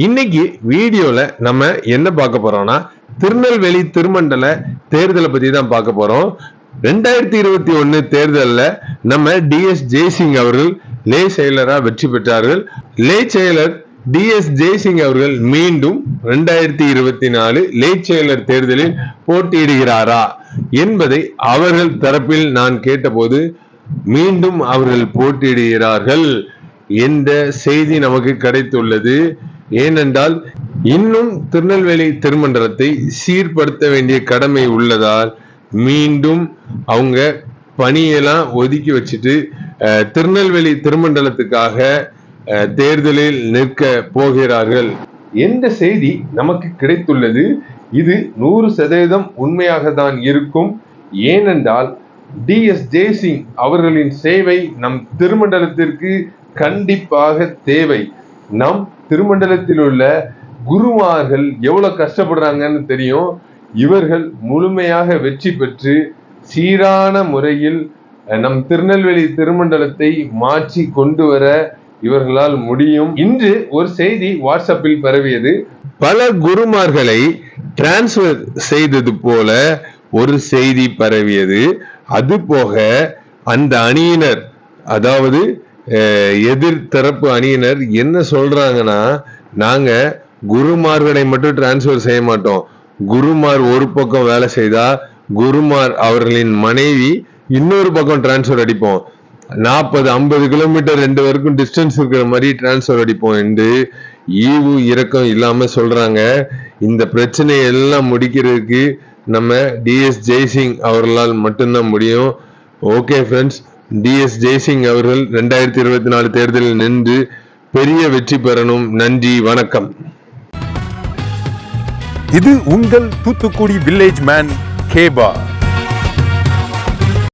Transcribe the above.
இன்னைக்கு வீடியோல நம்ம என்ன பார்க்க போறோம்னா திருநெல்வேலி திருமண்டல தேர்தலை பத்தி தான் பார்க்க போறோம். ரெண்டாயிரத்தி இருபத்தி ஒன்னு தேர்தலில் நம்ம டிஎஸ் ஜெய்சிங் அவர்கள் லே செயலரா வெற்றி பெற்றார்கள். லே செயலர் டிஎஸ் ஜெய்சிங் அவர்கள் மீண்டும் ரெண்டாயிரத்தி இருபத்தி நாலு லே செயலர் தேர்தலில் போட்டியிடுகிறாரா என்பதை அவர்கள் தரப்பில் நான் கேட்டபோது மீண்டும் அவர்கள் போட்டியிடுகிறார்கள். என்ற செய்தி நமக்கு கிடைத்துள்ளது? ஏனென்றால் இன்னும் திருநெல்வேலி திருமண்டலத்தை சீர்படுத்த வேண்டிய கடமை உள்ளதால் மீண்டும் அவங்க பணியெல்லாம் ஒதுக்கி வச்சுட்டு திருநெல்வேலி திருமண்டலத்துக்காக தேர்தலில் நிற்க போகிறார்கள். எந்த செய்தி நமக்கு கிடைத்துள்ளது. இது நூறு சதவீதம் உண்மையாக தான் இருக்கும். ஏனென்றால் டி. எஸ். ஜெய்சிங் அவர்களின் சேவை நம் திருமண்டலத்திற்கு கண்டிப்பாக தேவை. நம் திருமண்டலத்தில் உள்ள குருமார்கள் எவ்வளவு கஷ்டப்படுறாங்கன்னு தெரியும். இவர்கள் முழுமையாக வெற்றி பெற்று சீரான முறையில் நம் திருநெல்வேலி திருமண்டலத்தை மாற்றி கொண்டு வர இவர்களால் முடியும். இன்று ஒரு செய்தி வாட்ஸ்அப்பில் பரவியது. பல குருமார்களை டிரான்ஸ்ஃபர் செய்தது போல ஒரு செய்தி பரவியது. அது போக அந்த அணியினர் அதாவது அஹ், எதிர் தரப்பு அணியினர் என்ன சொல்றாங்கன்னா நாங்க குருமார்களை மட்டும் டிரான்ஸ்பர் செய்ய மாட்டோம். குருமார் ஒரு பக்கம் வேலை செய்தா குருமார் அவர்களின் மனைவி இன்னொரு பக்கம் டிரான்ஸ்பர் அடிப்போம். நாற்பது ஐம்பது கிலோமீட்டர் ரெண்டு பேருக்கும் டிஸ்டன்ஸ் இருக்கிற மாதிரி டிரான்ஸ்பர் அடிப்போம் என்று ஈவு இறக்கம் இல்லாம சொல்றாங்க. இந்த பிரச்சனையை எல்லாம் முடிக்கிறதுக்கு நம்ம டிஎஸ் ஜெய்சிங் அவர்களால் மட்டும்தான் முடியும். Okay friends T S Jaisingh அவர்கள் ரெண்டாயிரத்தி இருபத்தி நாலு தேர்தலில் நின்று பெரிய வெற்றி பெறணும். நன்றி வணக்கம். இது உங்கள் தூத்துக்குடி வில்லேஜ் மேன் கேபா.